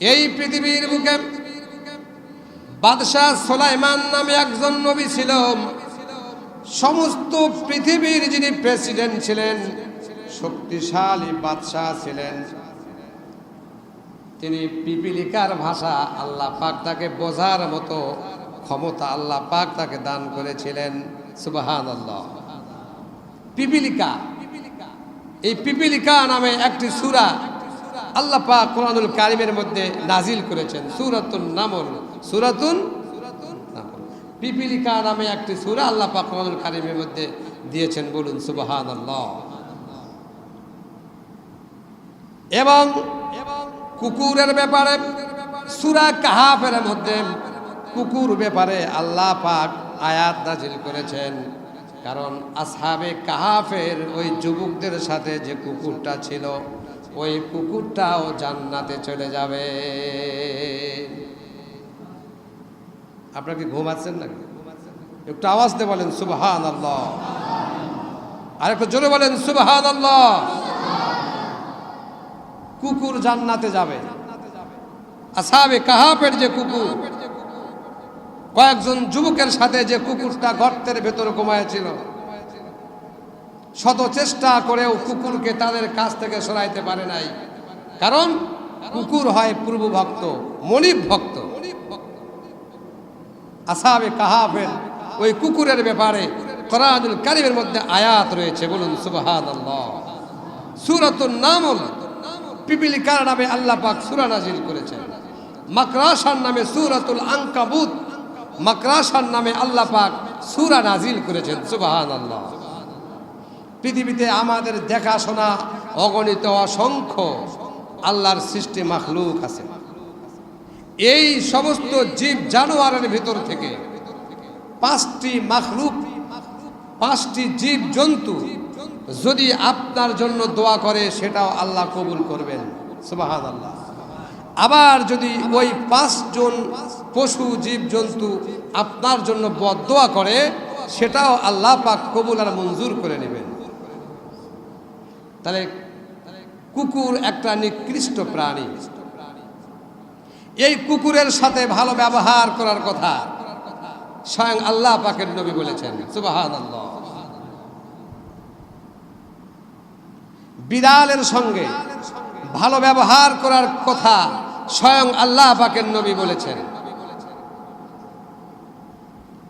এই পৃথিবীর বুকে বাদশাহ সোলাইমান নামে একজন নবী ছিল। সমস্ত পৃথিবীর যিনি প্রেসিডেন্ট ছিলেন, শক্তিশালী বাদশাহ ছিলেন। তিনি পিপিলিকার ভাষা আল্লাহ পাক তাকে বোঝার মতো ক্ষমতা আল্লাহ পাক তাকে দান করেছিলেন। সুবাহান আল্লাহ পিপিলিকা। এই পিপিলিকা নামে একটি সুরা আল্লাহ পাক কোরআনুল কারিমের মধ্যে নাজিল করেছেন। সুরাতুন নামল। সুরাতুন পিপিলিকা নামে একটি সুরা আল্লাহ পাক কোরআনুল কারিমের মধ্যে দিয়েছেন বলুন সুবাহান আল্লাহ এবং কুকুরের ব্যাপারে, সুরা কাহাফের মধ্যে কুকুর ব্যাপারে আল্লাহ পাক আয়াত নাজিল করেছেন। কারণ আসহাবে কাহাফের ওই যুবকদের সাথে যে কুকুরটা ছিল ওই কুকুরটাও জান্নাতে চলে যাবে। আপনার কি ঘুমাচ্ছেন নাকি? একটু আওয়াজ দিয়ে বলেন সুবহান আল্লাহ আর একটু জোরে বলেন সুবহান আল্লাহ কুকুর জান্নাতে যাবে। আসাবে কাহাপের যে কুকুর? কয়েকজন যুবকের সাথে যে কুকুরটা গর্তের ভেতর ঘুমায়েছিল শত চেষ্টা করেও কুকুরকে তাদের কাছ থেকে সরাইতে পারে নাই। কারণ কুকুর হয় পূর্ব ভক্ত মনিব ভক্ত আসাবে কাহাফের ওই কুকুরের ব্যাপারে কোরআনুল কারিমের মধ্যে আয়াত রয়েছে, বলুন সুবাহান আল্লাহ সুরাতুন নামল, পিপিলিকার নামে আল্লাহ পাক সুরা নাজিল করেছেন। মাকরাসার নামে সুরাতুল আঙ্কাবুত মাকরাসার নামে আল্লাহ পাক সুরা নাজিল করেছেন সুবাহান আল্লাহ পৃথিবীতে আমাদের দেখাশোনা অগণিত অসংখ্য আল্লাহর সৃষ্টি মাখলুক আছে। এই সমস্ত জীব জানোয়ারের ভিতর থেকে পাঁচটি মাখলুক, পাঁচটি জীব জন্তু যদি আপনার জন্য দোয়া করে, সেটাও আল্লাহ কবুল করবেন। সুবাহান আল্লাহ আবার যদি ওই পাঁচজন পশু, জীব জন্তু আপনার জন্য বদোয়া করে, সেটাও আল্লাহ পাক কবুল আর মঞ্জুর করে নেবেন। তাহলে কুকুর একটা নিকৃষ্ট প্রাণী। এই কুকুরের সাথে ভালো ব্যবহার করার কথা স্বয়ং আল্লাহ পাকের নবী বলেছেন আল্লাহ বিড়ালের সঙ্গে ভালো ব্যবহার করার কথা স্বয়ং আল্লাহ পাকের নবী বলেছেন।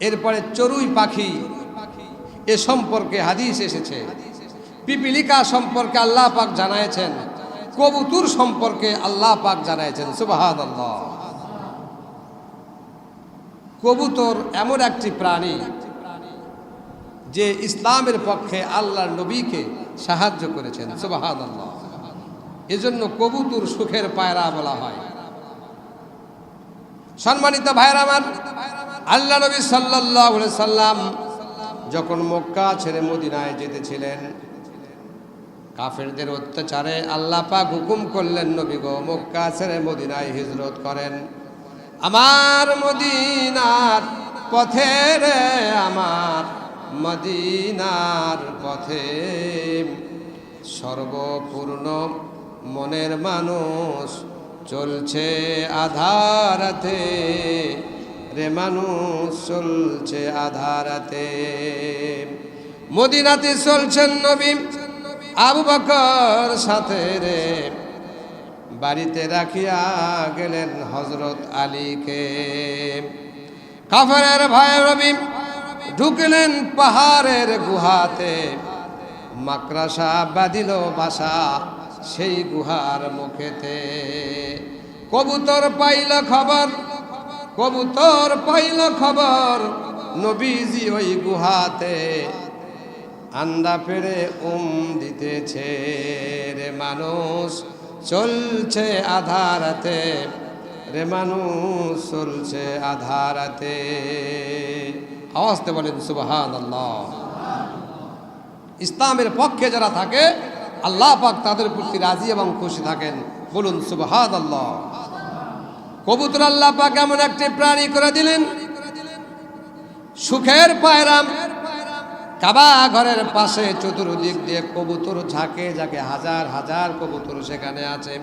এরপরে চড়ুই পাখি এ সম্পর্কে হাদিস এসেছে। পিপিলিকা সম্পর্কে আল্লাহ পাক জানাইছেন, কবুতুর সম্পর্কে আল্লাহ পাক জানাইছেন আল্লাহ কবুতর এমন একটি প্রাণী যে ইসলামের পক্ষে আল্লাহর নবীকে সাহায্য করেছেন আল্লাহ এজন্য কবুতুর সুখের পায়রা বলা হয়। সম্মানিত ভাইরা আমার, আল্লাহ নবী সাল্লাহ সাল্লাম যখন মক্কা ছেড়ে মদিনায় যেতেছিলেন কাফেরদের অত্যাচারে আল্লাহ পাক হুকুম করলেন, নবী গো, মক্কা ছেড়ে মদিনায় হিজরত করেন। আমার মদিনার পথে রে, আমার মদিনার পথে। সর্বপূর্ণ মনের মানুষ চলছে আধারাতে, রে মানুষ চলছে আধারাতে। মদিনাতে চলছেন নবী আবু বকর সাথে রে বাড়িতে রাখিয়া গেলেন হজরত আলীকে। কাফের ভাই রবি ঢুকলেন পাহাড়ের গুহাতে। মাকড়াসা বাঁধিল বাসা সেই গুহার মুখেতে। কবুতর পাইল খবর, কবুতর পাইল খবর নবীজি ওই গুহাতে। আন্ডা পেড়ে উম দিতেছে রে মানুষ, চলছে আধারাতে। রে মানুষ, চলছে আধারাতে। আওয়াজতে বলেন সুবাহান আল্লাহ ইসলামের পক্ষে যারা থাকে, আল্লাহ পাক তাদের প্রতি রাজি এবং খুশি থাকেন। বলুন সুবাহান আল্লাহ কবুতর আল্লাহ পাক এমন একটি প্রাণী করে দিলেন। সুখের পায়রাম কাবা ঘরের পাশে চতুর্দিক দিয়ে কবুতর ঝাঁকে ঝাঁকে, হাজার হাজার কবুতর সেখানে আছে।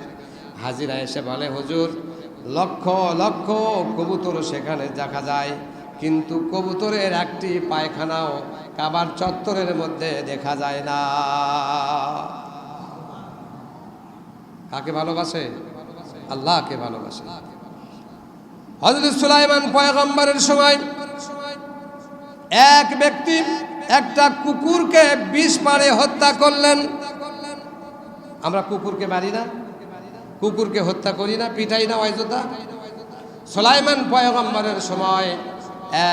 হাজিরা এসে বলে, হুজুর, লক্ষ লক্ষ কবুতর সেখানে দেখা যায়। কিন্তু কবুতরের একটি পায়খানাও কাবার চত্বরের মধ্যে দেখা যায় না। কাকে ভালোবাসে? আল্লাহকে ভালোবাসে। হজরত সুলাইমান পয়গম্বরের সময় এক ব্যক্তি একটা কুকুরকে বিষ পাড়ে হত্যা করলেন। আমরা কুকুরকে মারি না। কুকুরকে হত্যা করি না, পিটাই না অযোধ্যা সোলাইমান পয়গম্বরের সময়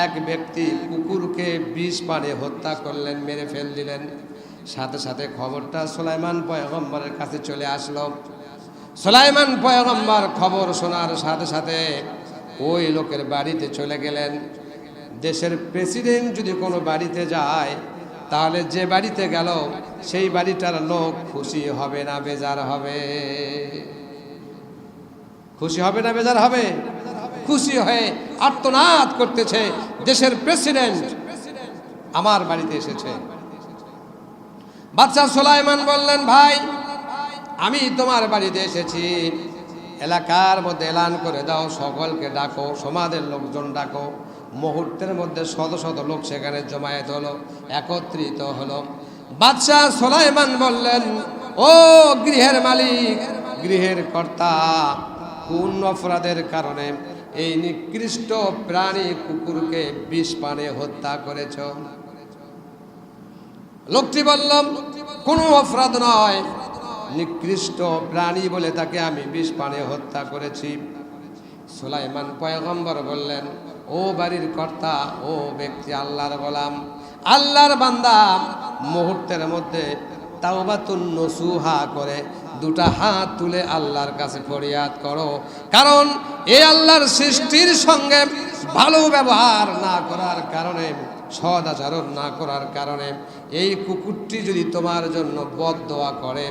এক ব্যক্তি কুকুরকে বিষ পাড়ে হত্যা করলেন, মেরে ফেল দিলেন সাথে সাথে খবরটা সোলাইমান পয়গম্বরের কাছে চলে আসলো। সোলাইমান পয়গম্বর খবর শোনার সাথে সাথে ওই লোকের বাড়িতে চলে গেলেন। দেশের প্রেসিডেন্ট যদি কোনো বাড়িতে যায়, তাহলে যে বাড়িতে গেল, সেই বাড়িটার লোক খুশি হবে না, বেজার হবে। খুশি হবে না, বেজার হবে? খুশি হয়ে আত্মনাদ করতেছে দেশের প্রেসিডেন্ট। আমার বাড়িতে এসেছে। বাচ্চা সোলাইমান বললেন, ভাই, আমি তোমার বাড়িতে এসেছি। এলাকার মধ্যে এলান করে দাও, সকলকে ডাকো, সমাজের লোকজন ডাকো। মুহূর্তের মধ্যে শত শত লোক সেখানে জমায়েত হলো, একত্রিত হলো। বাদশাহ সোলাইমান বললেন, ও গৃহের মালিক, গৃহের কর্তা, কোন অপরাধের কারণে এই নিকৃষ্ট প্রাণী কুকুরকে বিষ পানে হত্যা করেছ? লোকটি বললাম কোনো অপরাধ নয়। নিকৃষ্ট প্রাণী বলে তাকে আমি বিষ পানে হত্যা করেছি। সুলাইমান পয়গম্বর বললেন ও বাড়ির কর্তা, ও ব্যক্তি আল্লাহর গোলাম। আল্লাহর বান্দা মুহূর্তের মধ্যে তাওবাতুন নসুহা করে দুটা হাত তুলে আল্লাহর কাছে ফরিয়াদ করো। কারণ এই আল্লাহর সৃষ্টির সঙ্গে ভালো ব্যবহার না করার কারণে সদ আচরণ না করার কারণে এই কুকুরটি যদি তোমার জন্য বদ দোয়া করে,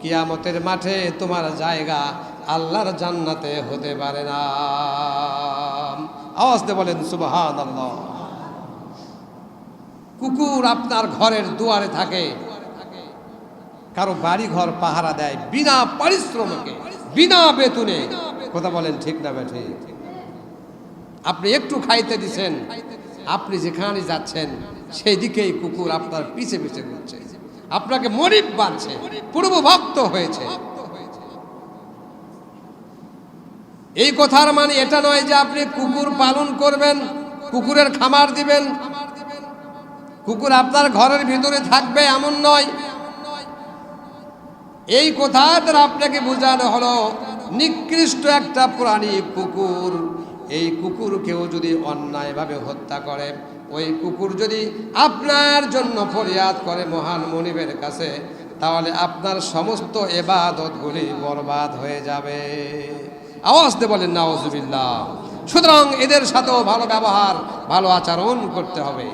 কিয়ামতের মাঠে তোমার জায়গা আল্লাহর জান্নাতে হতে পারে না। আওয়াজতে বলেন সুবহান আল্লাহ কুকুর আপনার ঘরের দুয়ারে থাকে। কারও বাড়ি ঘর পাহারা দেয় বিনা পরিশ্রমকে, বিনা বেতনে। কথা বলেন ঠিক না বেঠে আপনি একটু খাইতে দিছেন, আপনি যেখানে যাচ্ছেন সেই দিকেই কুকুর আপনার পিছে পিছে ঘুরছে। আপনাকে মরিব বাঁধছে পূর্ব ভক্ত হয়েছে। এই কথার মানে এটা নয় যে আপনি কুকুর পালন করবেন, কুকুরের খামার দিবেন। কুকুর আপনার ঘরের ভিতরে থাকবে এমন নয়। এই কথা আপনাকে বোঝানো হলো, নিকৃষ্ট একটা প্রাণী কুকুর। এই কুকুরকেও যদি অন্যায়ভাবে হত্যা করে, ওই কুকুর যদি আপনার জন্য ফরিয়াদ করে মহান মনিবের কাছে, তাহলে আপনার সমস্ত এবাদতগুলি বরবাদ হয়ে যাবে। আওয়াজ দিয়ে বলেন নাওজুবিল্লাহ সুতরাং এদের সাথেও ভালো ব্যবহার, ভালো আচরণ করতে হবে।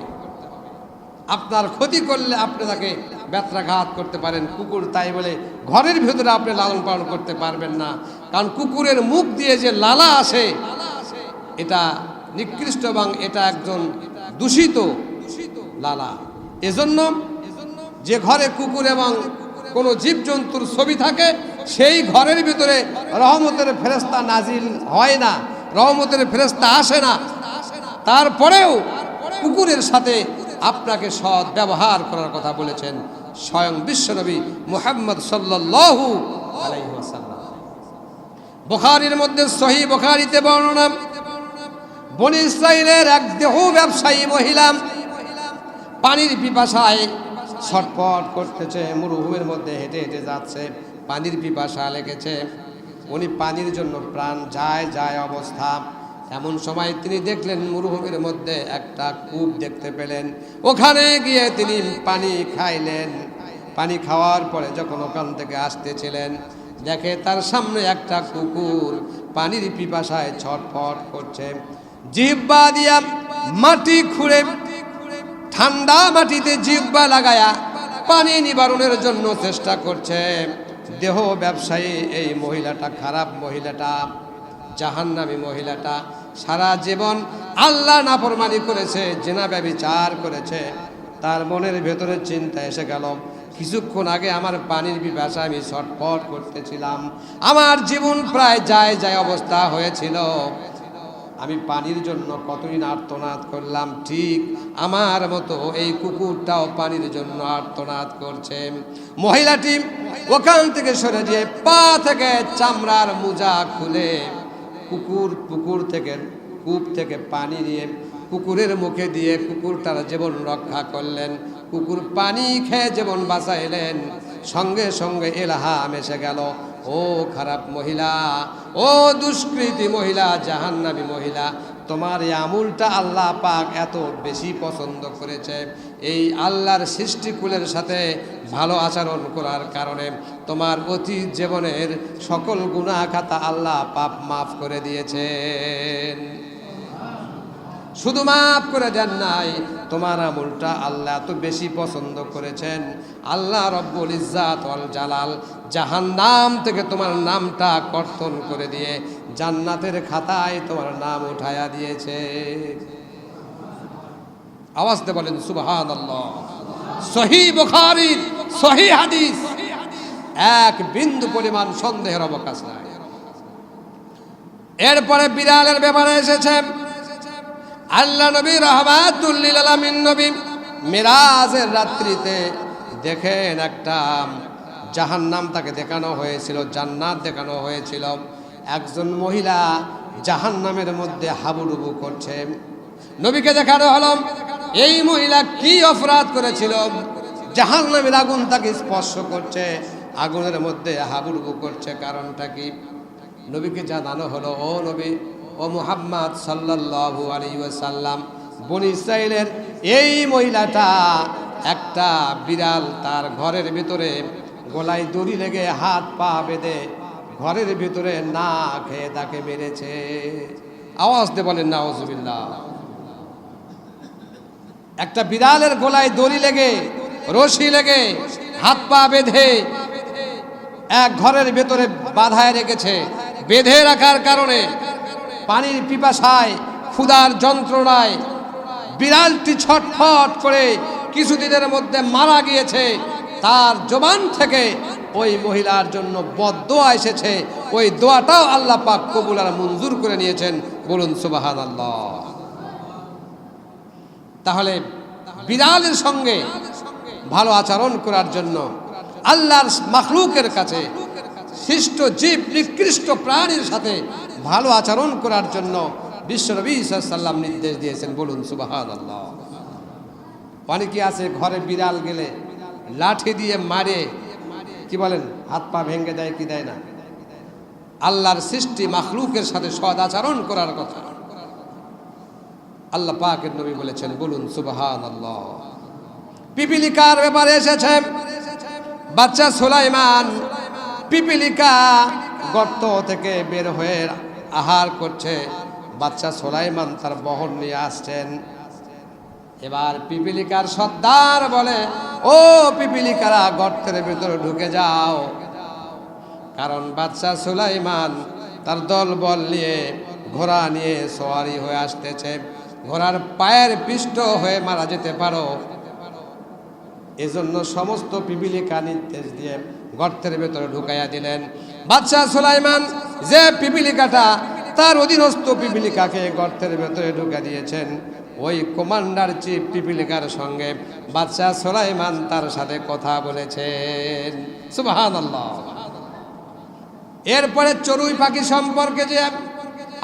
আপনার ক্ষতি করলে আপনি তাকে ব্যত্রাঘাত করতে পারেন। কুকুর তাই বলে ঘরের ভেতরে আপনি লালন পালন করতে পারবেন না। কারণ কুকুরের মুখ দিয়ে যে লালা আসে, এটা নিকৃষ্ট এবং এটা একজন দূষিত লালা। এজন্য যে ঘরে কুকুর এবং কোনো জীবজন্তুর ছবি থাকে সেই ঘরের ভিতরে রহমতের ফেরেস্তা নাজিল হয় না, রহমতের ফেরেস্তা আসে না। তারপরেও কুকুরের সাথে আপনাকে সৎ ব্যবহার করার কথা বলেছেন স্বয়ং বিশ্বনবী মুহাম্মদ ওয়াসাল্লাম। বুখারীর মধ্যে সহি বোখারিতে বর্ণনা, বনি ইসরায়েলের এক দেহ ব্যবসায়ী মহিলা পানির পিপাসায় ছটপট করতেছে মরুভূমির মধ্যে হেঁটে হেঁটে যাচ্ছে। পানির পিপাসা লেগেছে। উনি পানির জন্য প্রাণ যায় যায় অবস্থা। এমন সময় তিনি দেখলেন মরুভূমির মধ্যে একটা কূপ দেখতে পেলেন। ওখানে গিয়ে তিনি পানি খাইলেন। পানি খাওয়ার পরে যখন ওখান থেকে আসতেছিলেন, দেখে তার সামনে একটা কুকুর পানির পিপাসায় ছটফট করছে। জিব্বা দিয়া মাটি খুঁড়ে, ঠান্ডা মাটিতে জিব্বা লাগায়া পানি নিবারণের জন্য চেষ্টা করছে। দেহ ব্যবসায়ী, এই মহিলাটা খারাপ মহিলাটা, জাহান্নামী মহিলাটা, সারা জীবন আল্লাহ নাফরমানি করেছে, জেনা ব্যবচার করেছে। তার মনের ভেতরে চিন্তা এসে গেল, কিছুক্ষণ আগে আমার পানির পিপাসা আমি ছটফট করতেছিলাম। আমার জীবন প্রায় যায় যায় অবস্থা হয়েছিল। আমি পানির জন্য কতই আর্তনাদ করলাম, ঠিক আমার মতো এই কুকুরটাও পানির জন্য আর্তনাদ করছে। মহিলাটি ওখান থেকে সরে দিয়ে পা থেকে চামড়ার মোজা খুলে কুকুর পুকুর থেকে, কূপ থেকে পানি নিয়ে কুকুরের মুখে দিয়ে কুকুরটার জীবন রক্ষা করলেন। কুকুর পানি খেয়ে জীবন বাঁচাইলেন। সঙ্গে সঙ্গে এলাহাম এসে গেল। ও খারাপ মহিলা, ও দুষ্কৃতি মহিলা জাহান্নাবি মহিলা, তোমার এই আমুলটা আল্লাহ পাক এত বেশি পছন্দ করেছে। এই আল্লাহর সৃষ্টিকুলের সাথে ভালো আচরণ করার কারণে তোমার অতীত জীবনের সকল গুণা খাতা আল্লাহ পাপ মাফ করে দিয়েছেন। শুধু মাফ করে দেন নাই। তোমার আমলটা আল্লাহ এত বেশি পছন্দ করেছেন। আল্লাহ রব্বুল ইজ্জাত ওয়াল জালাল জাহান্নাম থেকে তোমার নামটা কর্তন করে দিয়ে জান্নাতের খাতায় তোমার নাম উঠায়া দিয়েছে। আওয়াজতে বলেন সুবহান আল্লাহ সহি বুখারীর সহি হাদিস। এক বিন্দু পরিমাণ সন্দেহের অবকাশ নাই। এরপরে বিড়ালের ব্যাপারে এসেছে। আল্লাহ নবী রহমাতুল্লিল নবী মিরাজের রাত্রিতে দেখেন একটা জাহান্নাম তাকে দেখানো হয়েছিল, জান্নাত দেখানো হয়েছিল। একজন মহিলা জাহান্নামের মধ্যে হাবুডুবু করছে। নবীকে দেখানো হলো, এই মহিলা কি অপরাধ করেছিল? জাহান্নামের আগুন তাকে স্পর্শ করছে, আগুনের মধ্যে হাবুডুবু করছে, কারণটা কি? নবীকে জানানো হলো, ও নবী ও মুহাম্মদ আলাইহি ওয়াসাল্লাম, বনি ইসরাইলের এই মহিলাটা একটা বিড়াল তার ঘরের ভিতরে গলায় দড়ি লেগে হাত পা বেঁধে ঘরের ভিতরে না খেয়ে তাকে মেরেছে। আওয়াজ দিয়ে বলেন, নাউজুবিল্লাহ। একটা বিড়ালের গলায় দড়ি লেগে, রশি লেগে হাত পা বেঁধে এক ঘরের ভেতরে বাধায় রেখেছে। বেঁধে রাখার কারণে পানির পিপাসায়, ক্ষুধার যন্ত্রণায় বিড়ালটি ছটফট করে কিছুদিনের মধ্যে মারা গিয়েছে। তার জবান থেকে ওই মহিলার জন্য বদোয়া এসেছে। ওই দোয়াটাও আল্লাহ পাক কবুল আর মঞ্জুর করে নিয়েছেন। বলুন সুবাহান আল্লাহ তাহলে বিড়ালের সঙ্গে ভালো আচরণ করার জন্য আল্লাহর মাখলুকের কাছে সৃষ্ট জীব নিকৃষ্ট প্রাণীর সাথে ভালো আচরণ করার জন্য বিশ্বনবী সাল্লাম নির্দেশ দিয়েছেন, বলুন সুবাহান আল্লাহ অনেকে আছে, ঘরে বিড়াল গেলে লাঠি দিয়ে মারে, কি বলেন, হাত পা ভেঙে দেয় কি দেয় না? আল্লাহর সৃষ্টি মাখলুকের সাথে সদ আচরণ করার কথা। আল্লাহ পাকের নবী বলেছেন, বলুন সুবাহান আল্লাহ পিপিলিকার ব্যাপারে এসেছে, বাচ্চা সুলাইমান পিপিলিকা গর্ত থেকে বের হয়ে আহার করছে। বাচ্চা সোলাইমান তার বহন নিয়ে আসছেন। এবার পিপিলিকার সর্দার বলে, ও পিপিলিকারা, গর্তের ভিতরে ঢুকে যাও। কারণ বাচ্চা সুলাইমান তার দল বল নিয়ে ঘোড়া নিয়ে সোয়ারি হয়ে আসতেছে। ঘোড়ার পায়ের পিষ্ট হয়ে মারা যেতে পারো। এজন্য সমস্ত পিপিলিকা নির্দেশ দিয়ে গর্তের ভেতরে ঢুকাইয়া দিলেন। বাদশাহ সুলাইমান যে পিপিলিকাটা তার অধীনস্থ পিপিলিকাকে গর্তের ভেতরে ঢুকে দিয়েছেন। ওই কমান্ডার চিফ পিপিলিকার সঙ্গে বাদশাহ সুলাইমান তার সাথে কথা বলেছেন। সুবাহান এরপরে চড়ুই পাখি সম্পর্কে যে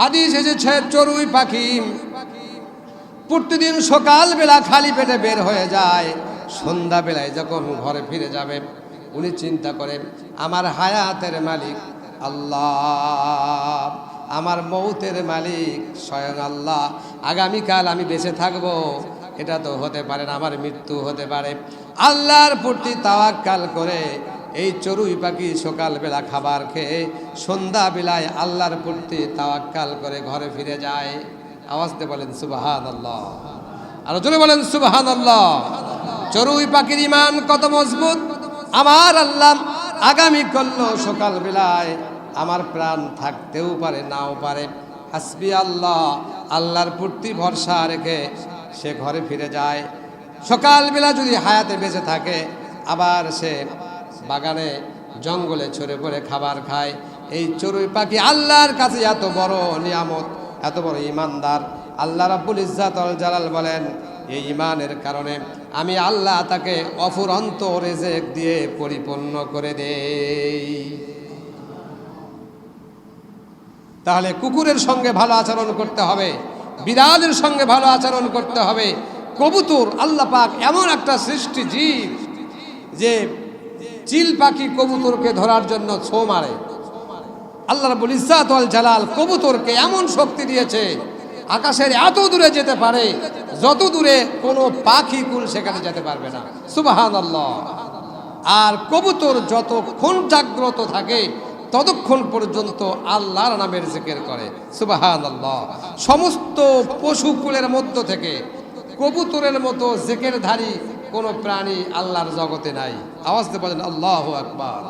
আদিস এসেছে, চড়ুই পাখি প্রতিদিন সকালবেলা খালি পেটে বের হয়ে যায়, সন্ধ্যাবেলায় যখন ঘরে ফিরে যাবে উনি চিন্তা করেন, আমার হায়াতের মালিক আল্লাহ, আমার মৌতের মালিক স্বয়ং আল্লাহ, আগামীকাল আমি বেঁচে থাকব। এটা তো হতে পারে না, আমার মৃত্যু হতে পারে। আল্লাহর প্রতি তাওয়াক্কাল করে এই চড়ুই পাখি সকালবেলা খাবার খেয়ে সন্ধ্যাবেলায় আল্লাহর প্রতি তাওয়াক্কাল করে ঘরে ফিরে যায়। আওয়াজতে বলেন সুবাহান আল্লাহ আরও জোরে বলেন সুবাহান আল্লাহ চড়ুই পাখির ইমান কত মজবুত? আমার আল্লাহ আগামী করল সকালবেলায় আমার প্রাণ থাকতেও পারে, নাও পারে। হাসবি আল্লাহ, আল্লাহর প্রতি ভরসা রেখে সে ঘরে ফিরে যায়। সকালবেলা যদি হায়াতে বেঁচে থাকে, আবার সে বাগানে, জঙ্গলে ছড়ে পড়ে খাবার খায়। এই চড়ুই পাখি আল্লাহর কাছে এত বড় নিয়ামত, এত বড় ইমানদার। আল্লাহ রাব্বুল ইজ্জাত আল জালাল বলেন, এই ইমানের কারণে আমি আল্লাহ তাকে অফুরন্ত রেজেক দিয়ে পরিপূর্ণ করে দেই। তাহলে কুকুরের সঙ্গে ভালো আচরণ করতে হবে, বিড়ালের সঙ্গে ভালো আচরণ করতে হবে। কবুতর, আল্লাহ পাক এমন একটা সৃষ্টি জীব যে চিল পাখি কবুতরকে ধরার জন্য ছো মারে। আল্লাহ রাবুল ইসাত জালাল কবুতরকে এমন শক্তি দিয়েছে আকাশের এত দূরে যেতে পারে, যত দূরে কোনো পাখি কুল সেখানে যেতে পারবে না। সুবাহান আর কবুতর যতক্ষণ জাগ্রত থাকে, ততক্ষণ পর্যন্ত আল্লাহর নামের জিকের করে। সুবাহান আল্লাহ সমস্ত পশুকুলের মধ্য থেকে কবুতরের মতো জেকেরধারী কোনো প্রাণী আল্লাহর জগতে নাই। আওয়াজ দিয়ে বলেন, আল্লাহ আকবার।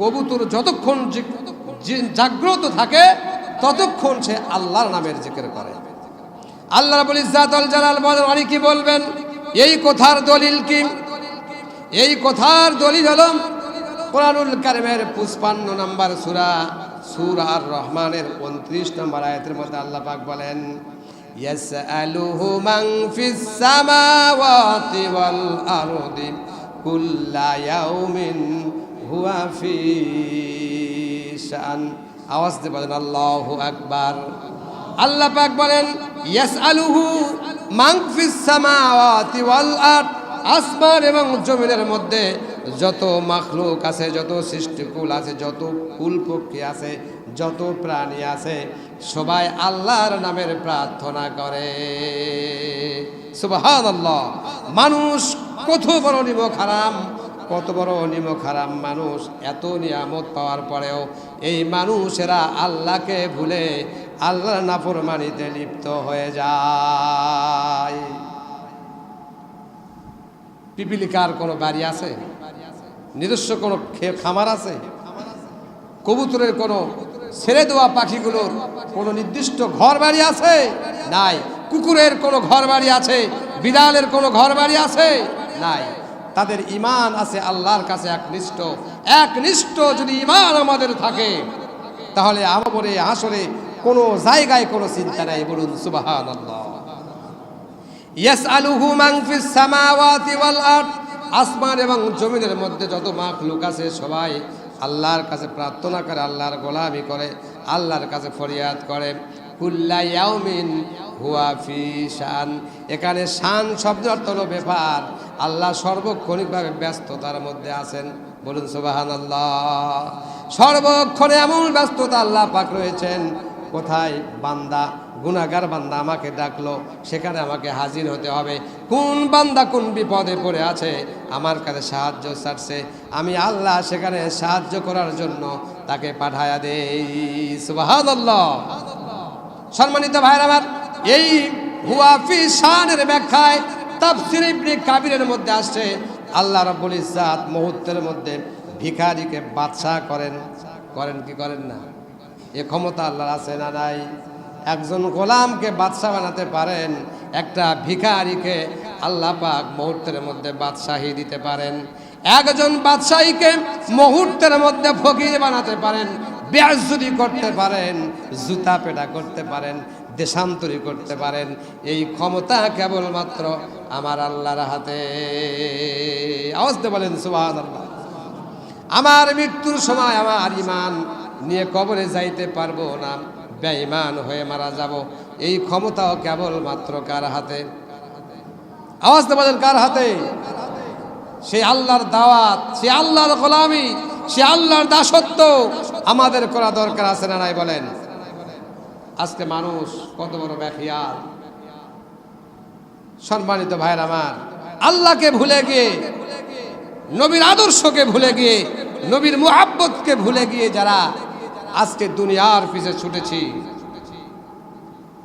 কবুতর যতক্ষণ জাগ্রত থাকে ততক্ষণ সে আল্লাহর নামের জিকির করে। আল্লাহ রাবুল ইজাতুল জালাল বলেন আর কি বলবেন? এই কথার দলিল কি? এই কথার দলিল হল কোরআনুল কারিমের পুষ্পান্ন নাম্বার সূরা সূরা আর রহমানের উনত্রিশ নম্বর আয়াতের মধ্যে আল্লাহ পাক বলেন, ইয়াসআলুহু মান ফিস সামাওয়াতি ওয়াল আরদি কুল্লা ইয়াউমিন হুয়া ফি শান। আওয়াজ দিয়ে বলেন আল্লাহু আকবার। আল্লাহ পাক বলেন, ইয়াসআলুহু মান ফিস সামাওয়াতি ওয়াল আসমান এবং জমিনের মধ্যে যত মাখলুক আছে, যত সৃষ্টিকুল আছে, যত ফুল পক্ষী আছে, যত প্রাণী আছে, সবাই আল্লাহর নামের প্রার্থনা করে। আল্লাহ মানুষ কত বড় নিব হারাম কত বড় নিমক হারাম মানুষ, এত নিয়ামত পাওয়ার পরেও এই মানুষেরা আল্লাহকে ভুলে আল্লাহর নাফরমানিতে লিপ্ত হয়ে যায়। পিপিলিকার কোনো বাড়ি আছে? নিজস্ব কোনো খামার আছে? কবুতরের কোনো ছেড়ে দেওয়া পাখিগুলোর কোনো নির্দিষ্ট ঘর বাড়ি আছে? নাই। কুকুরের কোনো ঘর বাড়ি আছে? বিড়ালের কোনো ঘর বাড়ি আছে? নাই। তাদের ইমান আছে আল্লাহর কাছে একনিষ্ঠ। একনিষ্ঠ যদি ইমান আমাদের থাকে, তাহলে আমরে আসরে কোনো জায়গায় কোনো চিন্তা নাই, বলুন সুবাহান আল্লাহ ইয়াসআলুহু মান ফিস সামাওয়াতি ওয়াল আরদ, আসমান এবং জমিনের মধ্যে যত মাখলুক আছে সবাই আল্লাহর কাছে প্রার্থনা করে, আল্লাহর গোলামি করে, আল্লাহর কাছে ফরিয়াদ করে। কুল্লা ইয়াউমিন হুয়া ফি শান। এখানে শান শব্দ অর্থ হলো ব্যাপার। আল্লাহ সর্বক্ষণিকভাবে ব্যস্ততার মধ্যে আছেন। বলুন সুবাহান আল্লাহ সর্বক্ষণে এমন ব্যস্ততা আল্লাহ পাক রয়েছেন, কোথায় বান্দা গুনাগার বান্দা আমাকে ডাকলো, সেখানে আমাকে হাজির হতে হবে। কোন বান্দা কোন বিপদে পড়ে আছে, আমার কাছে সাহায্য চাচ্ছে। আমি আল্লাহ সেখানে সাহায্য করার জন্য তাকে পাঠায়া দেই। সুবহানাল্লাহ। সম্মানিত ভাইরা আমার, এই হুয়াফি শানের ব্যাখ্যায় তাফসির ইবনে কাবিরের মধ্যে আসছে, আল্লাহ রাব্বুল ইজ্জাত মুহূর্তের মধ্যে ভিখারিকে বাদশাহ করেন। করেন কি করেন না? এ ক্ষমতা আল্লাহর আছে না নাই? একজন গোলামকে বাদশাহ বানাতে পারেন, একটা ভিখারিকে আল্লাহ পাক মুহূর্তের মধ্যে বাদশাহী দিতে পারেন। একজন বাদশাহীকে মুহূর্তের মধ্যে ফকির বানাতে পারেন বেয়াজুরি করতে পারেন, জুতা পেটা করতে পারেন, দেশান্তরী করতে পারেন, এই ক্ষমতা কেবলমাত্র আমার আল্লাহর হাতে। আওয়াজ দিয়ে বলেন সুবাহ আমার মৃত্যুর সময় আমার ইমান নিয়ে কবরে যাইতে পারব না, বেঈমান হয়ে মারা যাব। এই ক্ষমতাও কেবলমাত্র কার হাতে? আওয়াজ দিয়ে বলেন, কার হাতে? সে আল্লাহর দাওয়াত সে আল্লাহর গোলামি। সে আল্লাহর দাসত্ব আমাদের করা দরকার আছে না নাই বলেন? আজকে মানুষ কত বড় ব্যাখিয়াল সম্মানিত ভাইয়ের আমার, আল্লাহকে ভুলে গিয়ে, নবীর আদর্শকে ভুলে গিয়ে, নবীর মুহাব্বতকে ভুলে গিয়ে যারা আজকে দুনিয়ার পিছে ছুটেছি,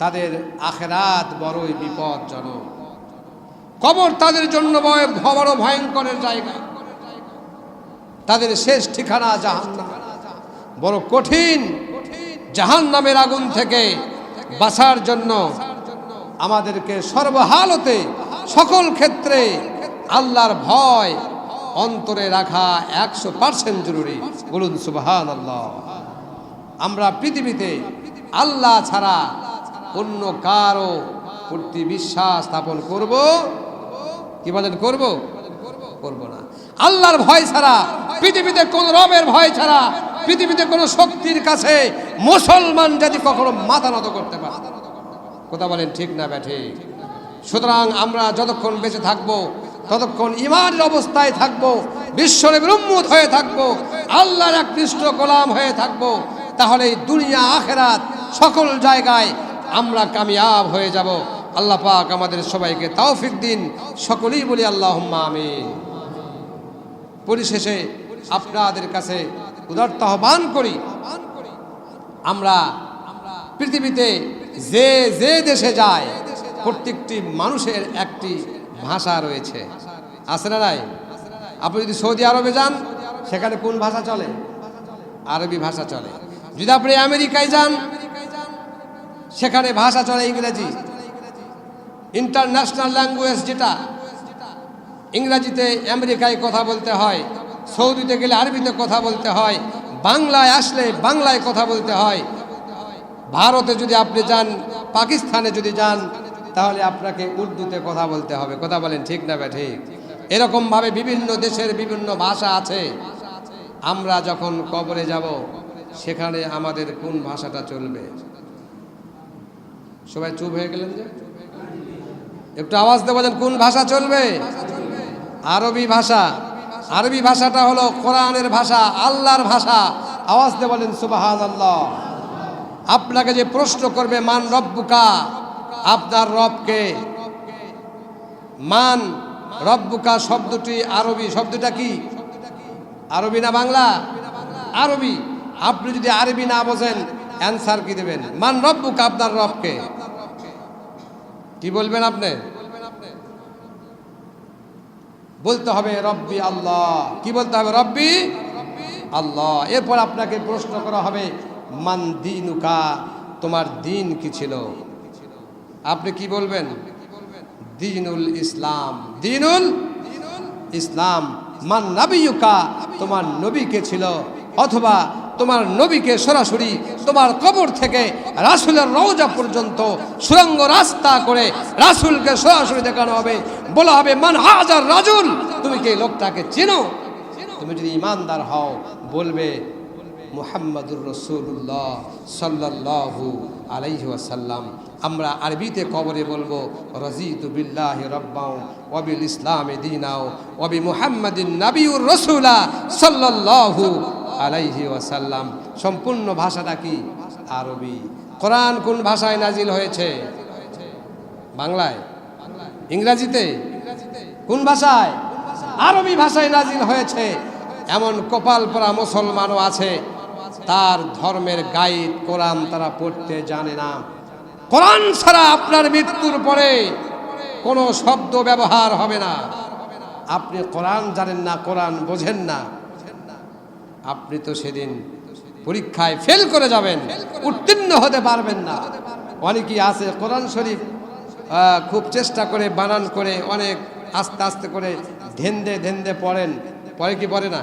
তাদের আখেরাত বড়ই বিপদজনক। কবর তাদের জন্য বড় ভয়ঙ্করের জায়গা। তাদের শেষ ঠিকানা জাহান্নাম। বড় কঠিন জাহান নামের আগুন থেকে বাঁচার জন্য আমাদেরকে সর্বহালতে সকল ক্ষেত্রে আল্লাহর ভয় অন্তরে রাখা একশো পার্সেন্ট জরুরি। বলুন সুবাহান আল্লাহ আমরা পৃথিবীতে আল্লাহ ছাড়া অন্য কারও প্রতি বিশ্বাস স্থাপন করব? কি বলেন, করব? করব না। আল্লাহর ভয় ছাড়া, পৃথিবীতে কোন রবের ভয় ছাড়া, পৃথিবীতে কোনো শক্তির কাছে মুসলমান যদি কখনো মাথা নত করতে পারে। কথা বলেন ঠিক না ব্যাঠে? সুতরাং আমরা যতক্ষণ বেঁচে থাকব, ততক্ষণ ইমানের অবস্থায় থাকব বিশ্বরে ব্রহ্মুত হয়ে থাকব, আল্লাহর একনিষ্ঠ গোলাম হয়ে থাকব তাহলে দুনিয়া, আখেরাত সকল জায়গায় আমরা কামিয়াব হয়ে যাব। আল্লাহ পাক আমাদের সবাইকে তাওফিক দিন। সকলেই বলি আল্লাহ আমিন। পরিশেষে আপনাদের কাছে উদার্ত আহ্বান করি, আমরা পৃথিবীতে যে যে দেশে যায়, প্রত্যেকটি মানুষের একটি ভাষা রয়েছে। আছে না আপনি যদি সৌদি আরবে যান, সেখানে কোন ভাষা চলে? আরবি ভাষা চলে। যদি আপনি আমেরিকায় যান, সেখানে ভাষা চলে ইংরেজি। ইন্টারন্যাশনাল ল্যাঙ্গুয়েজ যেটা ইংরাজিতে আমেরিকায় কথা বলতে হয়, সৌদিতে গেলে আরবিতে কথা বলতে হয়, বাংলায় আসলে বাংলায় কথা বলতে হয়। ভারতে যদি আপনি যান, পাকিস্তানে যদি যান, তাহলে আপনাকে উর্দুতে কথা বলতে হবে। কথা বলেন ঠিক না ঠিক। এরকমভাবে বিভিন্ন দেশের বিভিন্ন ভাষা আছে। আমরা যখন কবরে যাব, সেখানে আমাদের কোন ভাষাটা চলবে? সবাই চুপ হয়ে গেলেন যে? একটু আওয়াজ দেবেন কোন ভাষা চলবে? আরবি ভাষা। আরবি ভাষাটা হলো কোরআনের ভাষা, আল্লাহর ভাষা। আওয়াজ দিয়ে বলেন সুবাহান আল্লাহ আপনাকে যে প্রশ্ন করবে, মান রব্বুকা? আপনার রবকে মান রব্বুকা শব্দটি আরবি, শব্দটা কি? আরবি না বাংলা? আরবি। আপনি যদি আরবি না বোঝেন, অ্যান্সার কি দেবেন? মান রব্বুকা, আপনার রবকে কি বলবেন আপনি? বলতে হবে, রব্বি আল্লাহ। কি বলতে হবে, রব্বি আল্লাহ। এরপর আপনাকে প্রশ্ন করা হবে, মান দিনুকা? তোমার দিন কি ছিল? আপনি কি বলবেন? দিনুল ইসলাম। দিনুল ইসলাম। মান নাবিউকা তোমার নবীকে ছিল? অথবা তোমার নবীকে সরাসরি তোমার কবর থেকে রাসুলের রওজা পর্যন্ত সুরঙ্গ রাস্তা করে রাসুলকে সরাসরি দেখানো হবে। বলা হবে, মান হাজার রাজুল? তুমি কি লোকটাকে চেনো? তুমি যদি ইমানদার হও, বলবে মুহাম্মাদুর রসুল্লাহ সাল্লাহু আলাইহি ওয়াসাল্লাম। আমরা আরবিতে কবরে বলব, রাজিতু বিল্লাহ রব্বাও ওয়াবিল ইসলামে দিনাও অবি মুহাম্মাদিন নাবিউর রসুলা সাল্লাহু আলাইহি ওয়াসাল্লাম। সম্পূর্ণ ভাষাটা কি? আরবি। কোরআন কোন ভাষায় নাজিল হয়েছে? বাংলায়। ইংরাজিতে? কোন ভাষায়? আরবি ভাষায় নাজিল হয়েছে। এমন কপাল পরা মুসলমানও আছে। তার ধর্মের গাইড কোরআন তারা পড়তে জানে না। কোরআন ছাড়া আপনার মৃত্যুর পরে কোনো শব্দ ব্যবহার হবে না। আপনি কোরআন জানেন না, কোরআন বোঝেন না। আপনি তো সেদিন পরীক্ষায় ফেল করে যাবেন, উত্তীর্ণ হতে পারবেন না। অনেকেই আছে কোরআন শরীফ খুব চেষ্টা করে বানান করে অনেক আস্তে আস্তে করে ধেন্দে ধেন্দে পড়েন, পরে কি পড়ে না?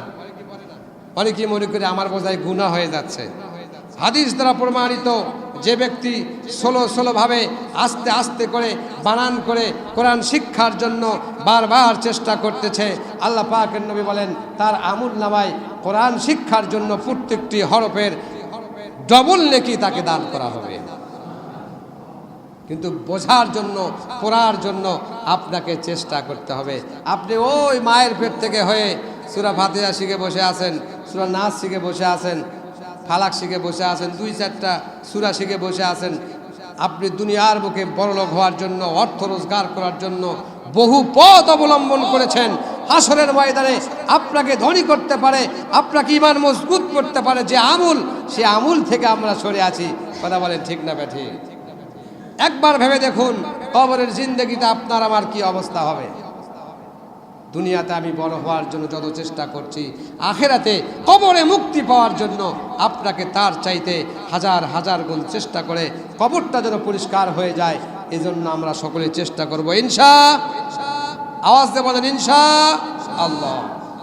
অনেকেই মনে করে আমার বোঝায় গুণা হয়ে যাচ্ছে। হাদিস দ্বারা প্রমাণিত যে ব্যক্তি ষোলো ষোলোভাবে আস্তে আস্তে করে বানান করে কোরআন শিক্ষার জন্য বারবার চেষ্টা করতেছে, আল্লাহ পাকের নবী বলেন, তার আমুল নামায় কোরআন শিক্ষার জন্য প্রত্যেকটি হরফের ডবল নেকি তাকে দান করা হবে। কিন্তু বোঝার জন্য, পড়ার জন্য আপনাকে চেষ্টা করতে হবে। আপনি ওই মায়ের পেট থেকে হয়ে সুরা ফাতেহা শিখে বসে আছেন, সুরা নাচ শিখে বসে আছেন, ফালাক শিখে বসে আছেন, দুই চারটা সুরা শিখে বসে আছেন। আপনি দুনিয়ার বুকে বড়লোক হওয়ার জন্য, অর্থ রোজগার করার জন্য বহু পথ অবলম্বন করেছেন। হাসরের ময়দানে আপনাকে ধনী করতে পারে, আপনাকে ইমান মজবুত করতে পারে, যে আমুল, সে আমুল থেকে আমরা সরে আছি। কথা বলেন ঠিক না ব্যাঠি একবার ভেবে দেখুন, কবরের জিন্দগিতে আপনার আমার কি অবস্থা হবে? দুনিয়াতে আমি বড় হওয়ার জন্য যত চেষ্টা করছি, আখেরাতে কবরে মুক্তি পাওয়ার জন্য আপনাকে তার চাইতে হাজার হাজার গুণ চেষ্টা করে কবরটা যেন পরিষ্কার হয়ে যায়, এজন্য আমরা সকলে চেষ্টা করব। ইনশা, আওয়াজ দেবেন ইনসা আল্লাহ।